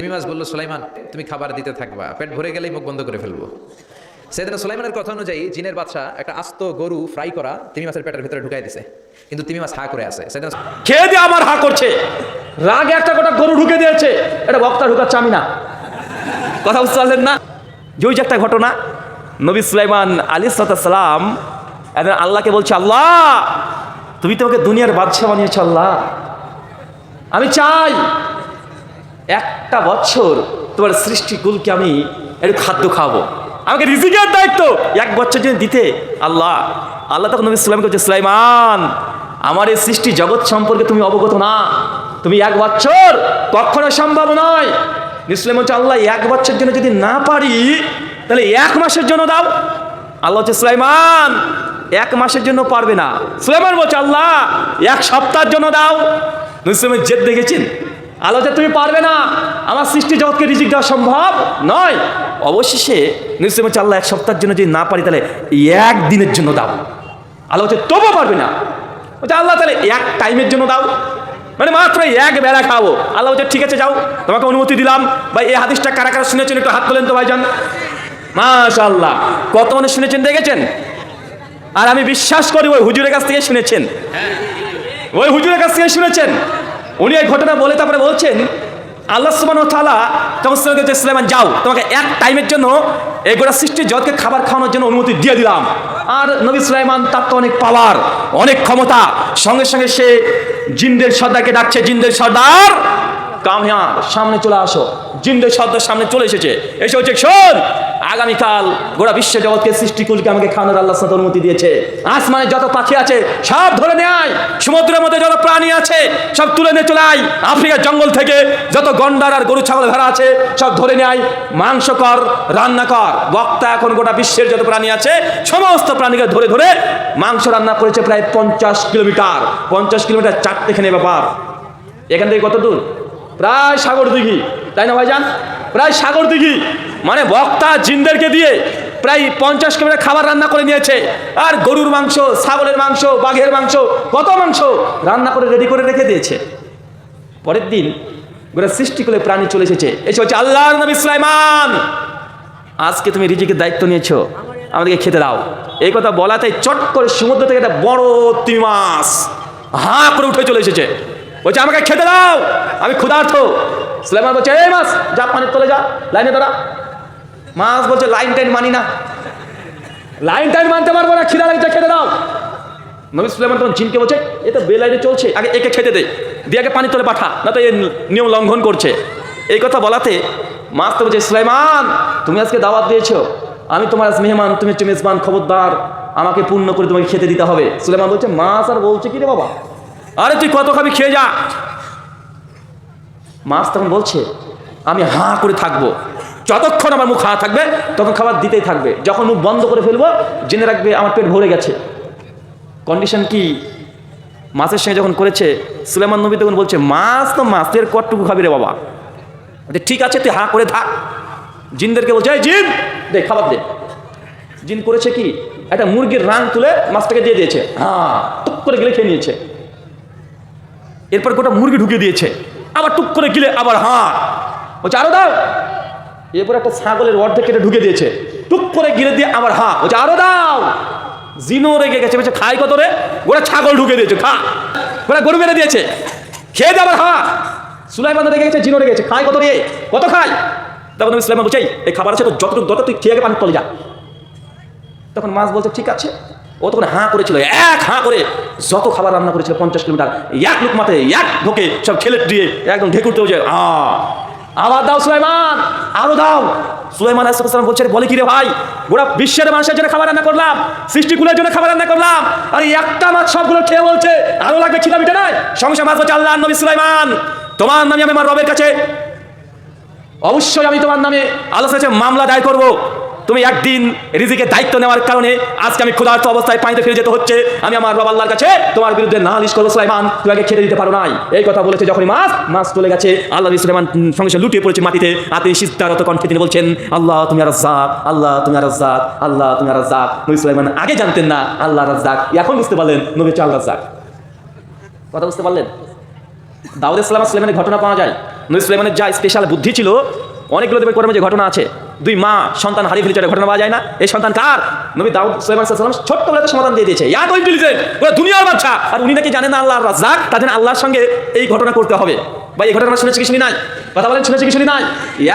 তিমি মাছ বলল, সুলাইমান, তুমি খাবার দিতে থাকবা, পেট ভরে গেলেই মুখ বন্ধ করে ফেলব। সেদিন সুলাইমানের কথা অনুযায়ী জিনের বাচ্চা একটা আস্ত গরু ফ্রাই করা তিমি মাছের পেটের ভিতরে ঢুকাই দিছে, কিন্তু তিমি মাছ হা করে আছে। সেদিন খেয়ে দিয়ে আমার হা করছে। রাগে একটা গোটা গরু ঢুকে দিয়েছে, এটা বক্তা ঢুকাচ্ছে আমি না। কথা বুঝতে পারলেন না? যে একটা ঘটনা, নবী সুলাইমান আলী সালাম একদিন আল্লাহকে বলছে, আল্লাহ, তুমি তোমাকে দুনিয়ার বাদশা বানিয়েছ, আল্লাহ। আমি চাই একটা বছর তোমার সৃষ্টিকুলকে আমি একটু খাদ্য খাব আমাকে রিজিকের দায়িত্ব। এক বছর জন্য দিতে, আল্লাহ আল্লাহ তখন নবী সুলাইমকে বলছে, সুলাইমান, আমার এই সৃষ্টি জগৎ সম্পর্কে তুমি অবগত না। তুমি এক বছর কখনো সম্ভব নয়। ইসলাম হচ্ছে আল্লাহ, এক বছর জন্য যদি না পারি, তাহলে এক মাসের জন্য দাও। আল্লাহ হচ্ছে সুলাইমান, এক মাসের জন্য পারবে না। সুলাইমান বলছে, আল্লাহ, এক সপ্তাহের জন্য দাও। মুসলিমের জেদ দেখেছেন? হচ্ছে তুমি পারবে না, আমার সৃষ্টি জগৎকে রিজিক দেওয়া সম্ভব নয়। অবশেষে মুসলিম হচ্ছে আল্লাহ এক সপ্তাহের জন্য যদি না পারি, তাহলে এক দিনের জন্য দাও। আল্লাহ হচ্ছে তবুও পারবে না। বলছে, আল্লাহ, তাহলে এক টাইমের জন্য দাও। মানে মাত্র এক বেলা খাব আল্লাহ বলছে, ঠিক আছে, যাও। তোমাকে অনুমতি দিলাম। ভাই, এই হাদিসটা কারা কারা শুনেছেন একটু হাত তোলেন তো ভাইজান। মাশাল্লাহ কত মানুষ শুনেছেন, দেখেছেন? আর আমি বিশ্বাস করি, ওই হুজুরের কাছ থেকে শুনেছেন। ওই হুজুরের কাছ থেকে শুনেছেন। উনি এই ঘটনা বলে তারপরে বলছেন, আল্লাহ সুবান তালা তখন সুলাইমানকে সুলাইমান, যাও, তোমাকে এক টাইমের জন্য এই গোটা সৃষ্টির জগৎকে খাবার খাওয়ানোর জন্য অনুমতি দিয়ে দিলাম। আর নবী সুলাইমান তার তো অনেক পাওয়ার, অনেক ক্ষমতা। সঙ্গে সঙ্গে সে জিন্দের সর্দারকে ডাকছে, জিন্দের সর্দার! কামিয়ার সামনে চলে আসো। জিন্দের সর্দার সামনে চলে এসেছে। এসে হচ্ছে শোন, আগামীকাল গোটা বিশ্ব জগৎকে সৃষ্টিকুলকে আমাকে খাওয়ানোর আল্লাহ সাথে অনুমতি দিয়েছে। আসমানে যত পাখি আছে, সব ধরে নেয় সমুদ্রের মধ্যে যত প্রাণী আছে, সব তুলে নিয়ে চলে আয়। আফ্রিকার জঙ্গল থেকে যত গন্ডার আর গরু, ছাগল, ভেড়া আছে, সব ধরে নেয় মাংস কর, রান্না কর। বক্তা এখন গোটা বিশ্বের যত প্রাণী আছে, সমস্ত প্রাণীকে ধরে ধরে মাংস রান্না করেছে প্রায় পঞ্চাশ কিলোমিটার। পঞ্চাশ কিলোমিটার চারটেখানে ব্যাপার। এখান থেকে কত দূর? প্রায় সাগর দিঘি, তাই না ভাইজান? প্রায় সাগর দিঘি মানে বক্তা জিনদেরকে দিয়ে প্রায় পঞ্চাশ কিলোমিটার খাবার রান্না করে নিয়েছে। আর গরুর মাংস, ছাগলের মাংস, বাঘের মাংস, কত মাংস রান্না করে রেডি করে রেখে দিয়েছে। পরের দিন গোটা সৃষ্টি করে প্রাণী চলে এসেছে। এসে হচ্ছে আল্লাহ নবী সুলাইমান, আজকে তুমি রিজিকের দায়িত্ব নিয়েছো। আমাদেরকে খেতে দাও। এই কথা বলাতে চট করে সমুদ্র থেকে একটা বড় তিমি মাছ হাঁ করে উঠে চলে এসেছে। বলছে, আমাকে খেতে দাও। আমি ক্ষুধার্থ সুলাইমান বলছে, এই মাছ, যা পানির তলে যা, লাইনে দাঁড়া। মাছ বলছে, লাইন টাইন মানি না। লাইন টাইন মানতে পারব না, খিদা লাগছে, খেতে দাও। নবী সুলাইমান তখন জিনকে বলছে, এ তো বেলাইনে চলছে, আগে একে খেতে দে, দিয়ে আগে পানির তলে পাঠা, না তো এ নিয়ম লঙ্ঘন করছে। এই কথা বলাতে মাছ তো বলছে, সুলাইমান, তুমি আজকে দাওয়াত দিয়েছ, আমি তোমার আজ মেহমান, তুমি হচ্ছে মেজবান খবরদার, আমাকে পূর্ণ করে তোমাকে খেতে দিতে হবে। সুলাইমান বলছে, মাছ আর বলছে কি রে বাবা? আরে তুই কত খাবি খেয়ে যা। মাছ তখন বলছে, আমি হাঁ করে থাকব। যতক্ষণ আমার মুখ হাঁ থাকবে, তখন খাবার দিতেই থাকবে। যখন মুখ বন্ধ করে ফেলব, জেনে রাখবে আমার পেট ভরে গেছে। কন্ডিশন কি? মাছের সঙ্গে যখন করেছে সুলেমান নবী তখন বলছে, মাছ তো মাছ তুই এর কটটুকু খাবি রে বাবা? ঠিক আছে, তুই হাঁ করে থাক। জিনদেরকে বলছে, এই জিন, দে, খাবার দে। জিন করেছে কি? একটা মুরগির রাং তুলে মাছটাকে দিয়ে দিয়েছে। হ্যাঁ টুক করে গেলে খেয়ে নিয়েছে। এরপর গোটা মুরগি ঢুকিয়ে দিয়েছে। আবার টুক করে গিলে আবার হাঁ। বলছে আরও দাও। এরপর একটা ছাগলের অর্ধেক কেটে ঢুকে দিয়েছে। টুক করে গিলে দিয়ে আবার হাঁ। বলছে আরও দাও। জিনো রেগে গেছে। বলছে খাই কত রে? গোটা ছাগল ঢুকে দিয়েছে। খা। গোটা গরু মেরে দিয়েছে। খেয়ে দে আবার হাঁ। সুলাইমান রেগে গেছে জিনো রেগে গেছে। খাই কত রে? কত খাই? তখন আমি সুলাইমান বলছি "এই, খাবার আছে তো যতটুকু দরকার তুই খেয়ে আগে পানি তলে যা। তখন মাছ বলছে ঠিক আছে। ও তখন হাঁ করেছিল, এক হাঁ করে যত খাবার রান্না করেছিল, পঞ্চাশ কিলোমিটার, এক লোক মাথায় এক ঢোকে সব খেলে দিয়ে একদম ঢেকুরতে হয়ে যায় আ। আবার দাও সুলাইমান, আরও দাও। সুলাইমান বলছে বলে কি রে ভাই? গোটা বিশ্বের মানুষের জন্য খাবার রান্না করলাম, সৃষ্টিকুলের জন্য খাবার রান্না করলাম। আর একটা মাছ সবগুলো খেয়ে বলছে, আরও লাগবে খিদা মিটে নাই সংসার মাছ বলছে আল্লাহ নবী সুলাইমান, তোমার নামে আমি আমার রবের কাছে, অবশ্যই আমি তোমার নামে আল্লাহ মামলা দায়ের করব। তুমি একদিন রিজিকের দায়িত্ব নেওয়ার কারণে আজকে আমি ক্ষুধার্ত অবস্থায় পানিতে ফিরে যেতে হচ্ছে। আমি আমার রব আল্লাহর কাছে তোমার বিরুদ্ধে নালিশ করব সুলাইমান। তুমি আগে খেতে দিতে পারো নাই। এই কথা বলেছে যখনই মাছ মাছ চলে গেছে। আল্লাহ সুলাইমান সঙ্গে সঙ্গে লুটিয়ে পড়েছে মাটিতে। আতে সিদ্ধারত কণ্ঠে তিনি বলছেন, আল্লাহ তুমি আর রাজ্জাক, আল্লাহ তুমি আর রাজ্জাক, আল্লাহ তুমি আর রাজ্জাক। নবী সুলাইমান আগে জানতেন না, আল্লাহ রাজ্জাক। এখন বুঝতে পারলেন, নবী চাল রাজ্জাক। কথা বুঝতে পারলেন? দাউদ ইসলাম সুলাইমানের ঘটনা পাওয়া যায়। নবী সুলাইমানের যা স্পেশাল বুদ্ধি ছিল, অনেকগুলো দেবের কোরআনে যে ঘটনা আছে। দুই মা সন্তান হারিয়ে ফেলেছে ঘটনা পাওয়া যায় না। এই সন্তান কার? নবী দাউদ সাল্লাম ছোট্ট বেলাতে সমাধান দিয়ে দিয়েছে। ইয়া তো ইন্টেলিজেন্ট ওরা দুনিয়ার বাচ্চা আর উনি নাকি জানেন না আল্লাহর রাজ্জাক? তাদের আল্লাহর সঙ্গে এই ঘটনা করতে হবে। ভাই, এই ঘটনা শুনেছি কি, শুনি নাই? কথা বলেন, শুনেছি কি, শুনি নাই?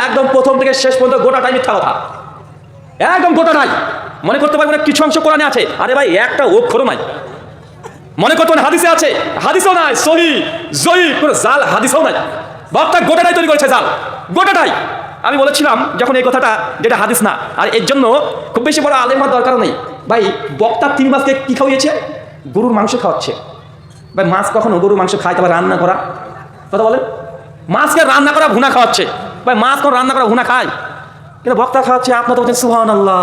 একদম প্রথম থেকে শেষ পর্যন্ত গোটাটাই মিথ্যা কথা। একদম গোটা নাই মনে করতে পারবেন কিছু অংশ কোরআনে আছে। আরে ভাই, একটা অক্ষরও নাই। মনে করতে হাদিসে আছে। হাদিসও নাই, সহি, জয়ী, কোনো জাল, হাদিসও নাই। বক্তা গোটাটাই তৈরি করেছে জাল। গোটাটাই আমি বলেছিলাম যখন এই কথাটা, যেটা হাদিস না, আর এর জন্য খুব বেশি বড় আলেম হওয়ার দরকার নেই। ভাই, বক্তা তিন মাসকে কি খাওয়িয়েছে? গরুর মাংস খাওয়াচ্ছে। ভাই, মাছ কখনো গরুর মাংস খায় তারপর রান্না করা। কথা বলেন। মাছকে রান্না করা, ভুনা খাওয়াচ্ছে। ভাই, মাছ কোন রান্না করা, ভুনা খায়? কিন্তু বক্তা খাওয়াচ্ছে, আপনার তো বলছেন সুহান আল্লাহ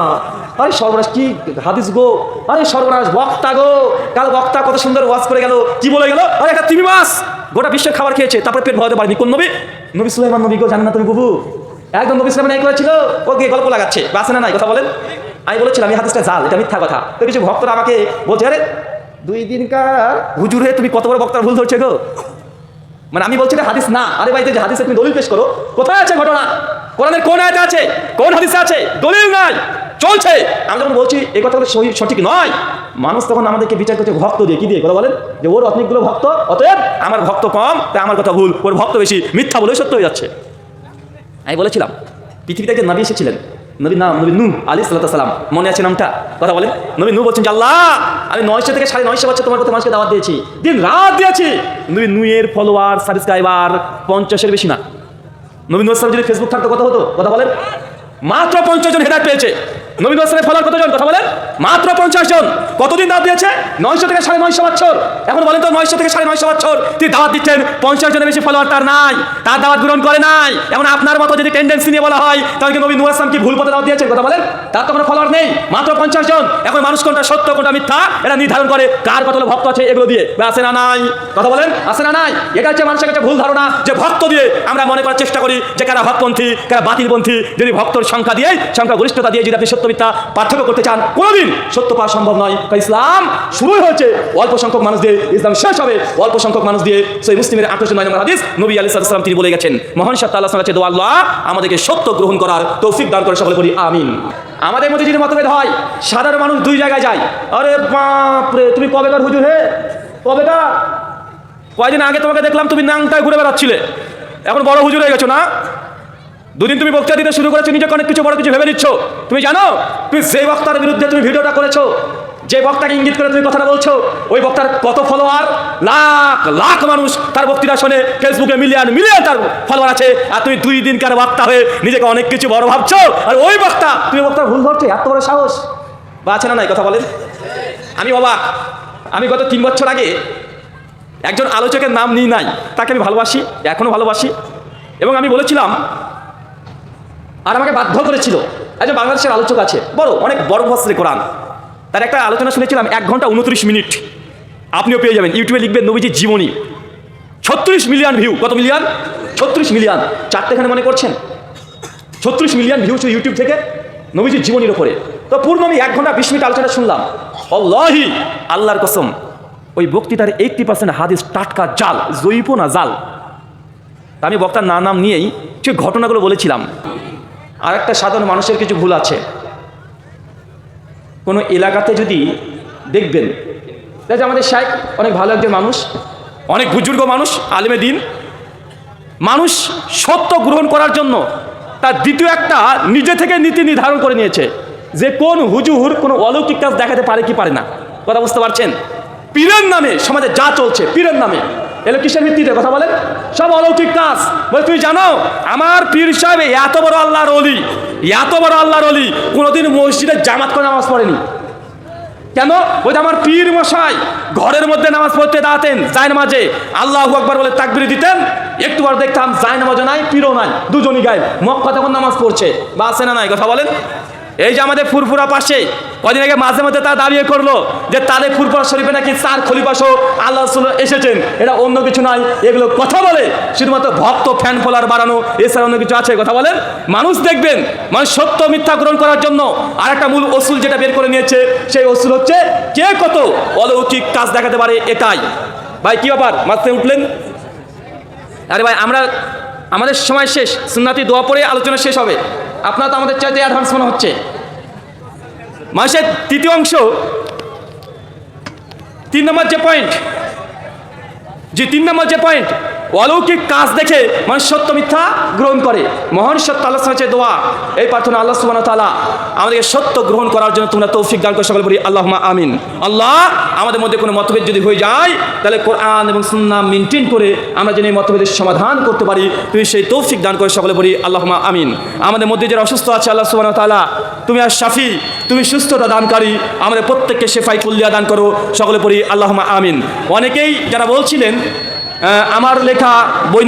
আরে সর্বনাশ, কি হাদিস গো? আরে সর্বনাশ, বক্তা গো। কাল বক্তা কত সুন্দর ওয়াজ করে গেল, কি বলে গেল? আরে একটা তিমি মাছ। গোটা বিশ্বের খাবার খেয়েছে, তারপরে পেট ভরাতে পারেনি। কোন নবী? নবী সুলাইমান নবী গো জানেন না তুমি বুবু একদম নবী সুলাইমান এই করেছিল। ও গিয়ে গল্প লাগাচ্ছে। বা আছে না নাই? কথা বলেন। আমি বলেছিলাম, এই হাদিসটা জাল, এটা মিথ্যা কথা। তো কিছু ভক্তরা আমাকে বলছে, আরে, দুই দিনকার হুজুরে তুমি কত বড় বক্তার ভুল ধরছে গো? মানে আমি বলছি, এটা হাদিস না। আরে ভাই যে হাদিসে তুমি দলিল পেশ করো। কোথায় আছে ঘটনা? কোরআনের কোন আয়াতে আছে? কোন হাদিসে আছে? দলিল নাই। চলছে। আমি যখন বলছি, এই কথাগুলো সঠিক নয়। মানুষ তখন আমাদেরকে বিচার করছে, ভক্ত দিয়ে, কি দিয়ে? কথা বলেন। যে ওর অনেকগুলো ভক্ত, অতএব আমার ভক্ত কম, তাই আমার কথা ভুল। ওর ভক্ত বেশি মিথ্যা বলে সত্য হয়ে যাচ্ছে। আমি বলেছিলাম, পৃথিবীতে একজন নবী এসেছিলেন। নবী নাম নবী নু আলী সাল্লাম মনে আছে নামটা? কথা বলেন। নবী নু বলছেন আল্লাহ, আমি নয়শো থেকে সাড়ে নয়শো বছর তোমার কথা মানুষকে দাওয়াত দিয়েছি। দিন রাত দিয়েছি। নবী নুয়ের ফলোয়ার, সাবস্ক্রাইবার পঞ্চাশের বেশি না। নবীন আসলাম যদি ফেসবুক থাকতো, কথা হতো? কথা বলেন। মাত্র পঞ্চাশ জন হেদায়ত পেয়েছে। নবীন আসলামের ফলোয়ার কতজন? কথা বলেন। মাত্র পঞ্চাশ জন। কতদিন দাওয়াত দিয়েছে? নয়শো থেকে সাড়ে নয়শো বছর। এখন বলেন তো নয়শো থেকে সাড়ে নয়শো বছর। তিনি দাওয়াত দিচ্ছেন, পঞ্চাশ জনের বেশি ফলোয়ার তার নাই। তার দাওয়াত গ্রহণ করে নাই। এখন আপনার মতো যদি টেন্ডেন্সি নিয়ে বলা হয়, তাহলে নবী নূর আসলাম কি ভুল পথে দাওয়াত দিয়েছেন? কথা বলেন। তার তো কোনো ফলোয়ার নেই। মাত্র পঞ্চাশ জন। এখন মানুষ কোনটা সত্য, কোনটা মিথ্যা, এটা নির্ধারণ করে কার কতগুলো ভক্ত আছে এগুলো দিয়ে। আছে না নাই? কথা বলেন। আছে না নাই? এটা হচ্ছে মানুষের কাছে ভুল ধারণা যে ভক্ত দিয়ে আমরা মনে করার চেষ্টা করি যে কারা হকপন্থী কারা বাতিলপন্থী। যদি ভক্তর সংখ্যা দিয়ে সংখ্যা গরিষ্ঠতা দিয়ে যদি আপনি সত্য মিথ্যা পার্থক্য করতে চান কোনোদিন। সত্য পাওয়া সম্ভব নয়। ইসলাম শুরুই হয়েছে। অল্প সংখ্যক মানুষ দিয়ে ইসলাম শেষ হবে। অল্প সংখ্যক মানুষ দিয়ে সেই মুসলিমের আঠারোশো নয় নম্বর হাদিস নবী আলী সাল্লাম তিনি বলে গেছেন, মহান সাত্তা আল্লাহ কাছে আল্লাহ আমাদেরকে সত্য গ্রহণ করার তৌফিক দান করে সকলে করি আমিন। আমাদের মধ্যে যদি মতভেদ হয়, সাধারণ মানুষ দুই জায়গায় যায়। আরে বাপরে, তুমি কবেকার হুজুর হে? কবেকার? কয়দিন আগে তোমাকে দেখলাম তুমি নাংটায় ঘুরে বেড়াচ্ছিলে। এখন বড় হুজুর হয়ে গেছো না? দুদিন তুমি বক্তৃতা দিতে শুরু করেছ, নিজেকে অনেক কিছু বড় কিছু ভেবে নিচ্ছ। তুমি জানো, তুমি সেই বক্তার বিরুদ্ধে তুমি ভিডিওটা করেছ, যে বক্তাকে ইঙ্গিত করে তুমি কথাটা বলছো, ওই বক্তার কত ফলোয়ার লাখ লাখ মানুষ তার বক্তৃতা শুনে ফেসবুকে মিলিয়ন মিলিয়ন তার ফলোয়ার আছে, আর তুমি দুই দিনকার বক্তা হয়ে নিজেকে অনেক কিছু বড় ভাবছ, আর ওই বক্তা, তুমি বক্তার ভুল ধরছো, এত বড় সাহস। বা আছে না নাই, কথা বলেন। আমি বাবা আমি গত তিন বছর আগে একজন আলোচকের নাম নিই নাই, তাকে আমি ভালোবাসি এখনও ভালোবাসি, এবং আমি বলেছিলাম আর আমাকে বাধ্য করেছিল। একজন বাংলাদেশের আলোচক আছে বড় অনেক বড় ভাষায় কোরআন। তার একটা আলোচনা শুনেছিলাম, এক ঘণ্টা উনত্রিশ মিনিট। আপনিও পেয়ে যাবেন, ইউটিউবে লিখবেন নবীজির জীবনী। ছত্রিশ মিলিয়ন ভিউ কত মিলিয়ন? ছত্রিশ মিলিয়ন। চারটেখানে মনে করছেন? ছত্রিশ মিলিয়ন ভিউ ছিল ইউটিউব থেকে নবীজির জীবনীর ওপরে। তো পূর্ণ আমি এক ঘণ্টা বিশ মিনিট আলোচনা শুনলাম। অল্লাহি, আল্লাহর কসম, ওই বক্তৃতার এইটটি পার্সেন্ট হাদিস টাটকা জাল জৈব না জাল আমি বক্তার না নাম নিয়েই সে ঘটনাগুলো বলেছিলাম। আর একটা সাধারণ মানুষের কিছু ভুল আছে। কোনো এলাকাতে যদি দেখবেন, দেখে আমাদের শাইক অনেক ভালো একজন মানুষ, অনেক বুজুর্গ মানুষ, আলেমে দিন। মানুষ সত্য গ্রহণ করার জন্য তার দ্বিতীয় একটা নিজে থেকে নীতি নির্ধারণ করে নিয়েছে যে কোন হুজুর কোনো অলৌকিক কাজ দেখাতে পারে কি পারে না। কথা বুঝতে পারছেন? পীরের নামে সমাজে যা চলছে, পীরের নামে। এলো কিসের ভিত্তিতে কথা বলেন? সব অলৌকিক কাজ। বলে, তুমি জানো, আমার পীর সাহেব এত বড় আল্লাহর অলি এত বড় আল্লাহর অলি কোনোদিন মসজিদে জামাত করে নামাজ পড়েনি। কেন? ওই আমার পীর মশাই ঘরের মধ্যে নামাজ পড়তে দাঁড়াতেন জায় নামাজে আল্লাহ আকবর বলে তাকবির দিতেন। একটু বার দেখতাম জায় নামাজও নাই, পীরও নাই, দুজনই গায়ে মক্কা তখন নামাজ পড়ছে, বা আছে না নাই, কথা বলেন? এই যে আমাদের ফুরফুরা পাশে, কদিন আগে মাঝে মধ্যে তারা দাবি করল যে তাদের ফুরফুরা শরীফে নাকি চার খলিফা আল্লাহ এসেছেন। এটা অন্য কিছু নয় এগুলো কথা বলে। শুধুমাত্র ভক্ত ফ্যান ফলোয়ার বাড়ানো, এছাড়া অন্য কিছু আছে, কথা বলেন? মানুষ দেখবেন মানুষ সত্য মিথ্যা গ্রহণ করার জন্য আর একটা মূল অসুল যেটা বের করে নিয়েছে, সেই অসুল হচ্ছে কে কত? অলৌকিক কাজ দেখাতে পারে এটাই। ভাই, কি ব্যাপার? মাঝে উঠলেন? আরে ভাই, আমরা, আমাদের সময় শেষ, সুন্নাতি দোয়া পরে আলোচনা শেষ হবে। আপনার তো আমাদের চাইতে অ্যাডভান্স মনে হচ্ছে। মানুষের তৃতীয় অংশ, তিন নম্বর যে পয়েন্ট যে তিন নম্বর যে পয়েন্ট অলৌকিক কাজ দেখে মানুষ সত্য মিথ্যা গ্রহণ করে। মহান সত্য আল্লাহ সাথে দোয়া, এই প্রার্থনা আল্লাহ সুবান তালা আমাদেরকে সত্য গ্রহণ করার জন্য তোমরা তৌফিক দান করে, সকল বলি আল্লাহ আমিন। আল্লাহ, আমাদের মধ্যে কোনো মতভেদ যদি হয়ে যায়, তাহলে কোরআন এবং সুন্না মেনটেন করে আমরা যেন এই মতভেদের সমাধান করতে পারি। তুমি সেই তৌফিক দান করে, সকলে বলি আল্লাহ আমিন। আমাদের মধ্যে যারা অসুস্থ আছে, আল্লাহ সুবান তালা তুমি আর শাফি, তুমি সুস্থতা দানকারী, আমাদের প্রত্যেককে শেফাই কুল্লিয়া দান করো, সকলে পড়ি আল্লাহ আমিন। অনেকেই যারা বলছিলেন আমার লেখা বই